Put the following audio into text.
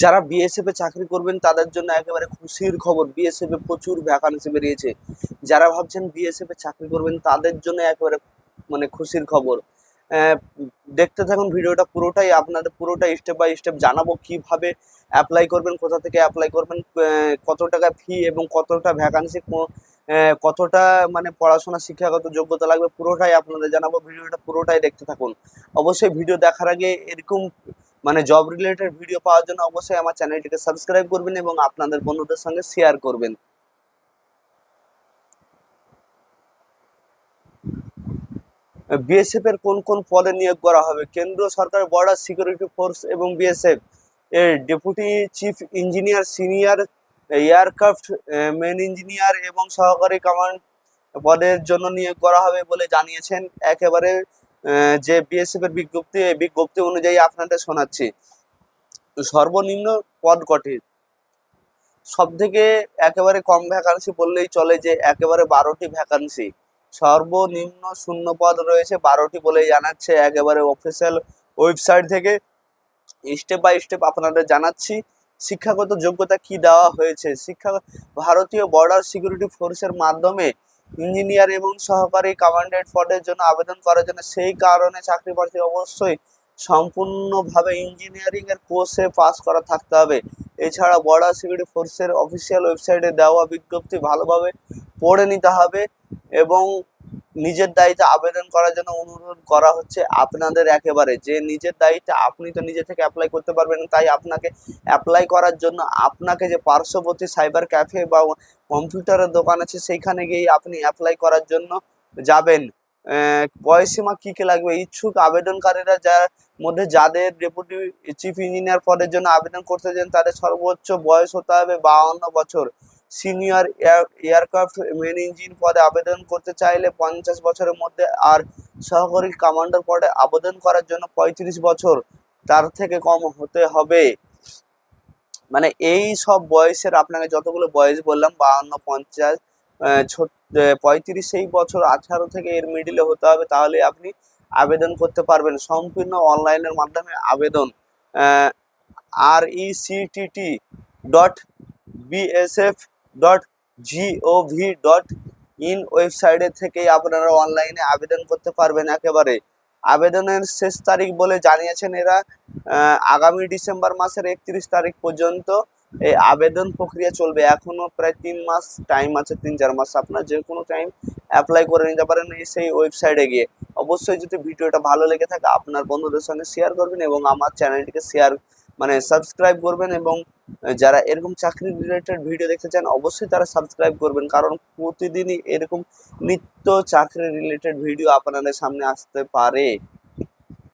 যারা বিএসএফ এ চাকরি করবেন, তাদের জন্য একেবারে খুশির খবর বিএসএফ এ প্রচুর ভ্যাকান্সি বেরিয়েছে। যারা ভাবছেন বিএসএফ এ চাকরি করবেন, তাদের জন্য একেবারে মানে খুশির খবর। দেখতে থাকুন ভিডিওটা পুরোটাই, আপনাদের পুরোটা স্টেপ বাই স্টেপ জানাব কীভাবে অ্যাপ্লাই করবেন, কোথা থেকে অ্যাপ্লাই করবেন কত টাকা ফি এবং কতটা ভ্যাকান্সি কতটা মানে পড়াশোনা শিক্ষাগত যোগ্যতা লাগবে, পুরোটাই আপনাদের জানাব, ভিডিওটা পুরোটাই দেখতে থাকুন। অবশ্যই ভিডিও দেখার আগে এরকম মানে জব রিলেটেড ভিডিও পাওয়ার জন্য অবশ্যই আমার চ্যানেলটিকে সাবস্ক্রাইব করবেন এবং আপনাদের বন্ধুদের সঙ্গে শেয়ার করবেন। বিএসএফ এর কোন কোন পদে নিয়োগ করা হবে? কেন্দ্র সরকার বর্ডার সিকিউরিটি ফোর্স এবং বিএসএফ এর deputy chief engineer senior aircraft men engineer এবং সহকারী কমান্ড পদের জন্য নিয়োগ করা হবে বলে জানিয়েছেন। একেবারে যে বিএসএফ এর বিজ্ঞপ্তি বিজ্ঞপ্তি অনুযায়ী আপনাদের শোনাচ্ছি। সর্বনিম্ন পদ কটি? সব থেকে একেবারে কম ভ্যাকান্সি বললেই চলে যে একেবারে বারোটি ভ্যাকান্সি সর্বনিম্ন শূন্য পদ রয়েছে, বারোটি বলে জানাচ্ছে একেবারে অফিসিয়াল ওয়েবসাইট থেকে। স্টেপ বাই স্টেপ আপনাদের জানাচ্ছি, শিক্ষাগত যোগ্যতা কি দেওয়া হয়েছে? শিক্ষা, ভারতীয় বর্ডার সিকিউরিটি ফোর্সের মাধ্যমে ইঞ্জিনিয়ার এবং সহকারী কমান্ডেন্ট পদের জন্য আবেদন করার জন্য সেই কারণে চাকরি প্রার্থী অবশ্যই সম্পূর্ণভাবে ইঞ্জিনিয়ারিং এর কোর্সে পাস করা থাকতে হবে। এছাড়া বর্ডার সিকিউরিটি ফোর্সের অফিসিয়াল ওয়েবসাইটে দেওয়া বিজ্ঞপ্তি ভালোভাবে পড়ে নিতে হবে এবং নিজের দায়িত্বে আবেদন করার জন্য অনুরোধ করা হচ্ছে আপনাদের একেবারে। যে নিজের দায়িত্বে আপনি তো নিজে থেকে অ্যাপ্লাই করতে পারবেন, তাই আপনাকে অ্যাপ্লাই করার জন্য আপনাকে যে পার্শ্ববর্তী সাইবার ক্যাফে বা কম্পিউটারের দোকান আছে, সেইখানে গিয়ে আপনি অ্যাপ্লাই করার জন্য যাবেন। বয়সীমা কী কি লাগবে? ইচ্ছুক আবেদনকারীরা যার মধ্যে যাদের ডেপুটি চিফ ইঞ্জিনিয়ার পদের জন্য আবেদন করতে চান, তাদের সর্বোচ্চ বয়স হতে হবে বাউন্ন বছর। সিনিয়র এয়ারক্রাফট মেন ইঞ্জিন পদে আবেদন করতে চাইলে পঞ্চাশ বছরের মধ্যে আর সহকারী কমান্ডার পদে আবেদন করার জন্য পঁয়ত্রিশ বছর তার থেকে কম হতে হবে। মানে এই সব বয়সের আপনাকে যতগুলো বয়স বললাম, বাহান্ন, পঞ্চাশ পঁয়ত্রিশ, সেই বছর আঠারো থেকে এর মিডিলে হতে হবে, তাহলে আপনি আবেদন করতে পারবেন। সম্পূর্ণ অনলাইনের মাধ্যমে আবেদন। R CTT dot BSF dot GOV dot in ওয়েবসাইটে থেকেই আপনারা অনলাইনে আবেদন করতে পারবেন একেবারে। আবেদনের শেষ তারিখ বলে জানিয়েছেন এরা। আগামী ডিসেম্বর মাসের একত্রিশ তারিখ পর্যন্ত এই আবেদন প্রক্রিয়া চলবে। এখনও প্রায় তিন মাস টাইম আছে, তিন চার মাস। আপনার যে কোনো টাইম অ্যাপ্লাই করে নিতে পারেন এই সেই ওয়েবসাইটে গিয়ে। অবশ্যই যদি ভিডিওটা ভালো লেগে থাকে, আপনার বন্ধুদের সঙ্গে শেয়ার করবেন এবং আমার চ্যানেলটিকে শেয়ার মানে সাবস্ক্রাইব করবেন এবং যারা এরকম চাকরি রিলেটেড ভিডিও দেখতে চান, অবশ্যই তারা সাবস্ক্রাইব করবেন। কারণ প্রতিদিনই এরকম নিত্য চাকরি রিলেটেড ভিডিও আপনাদের সামনে আসতে পারে।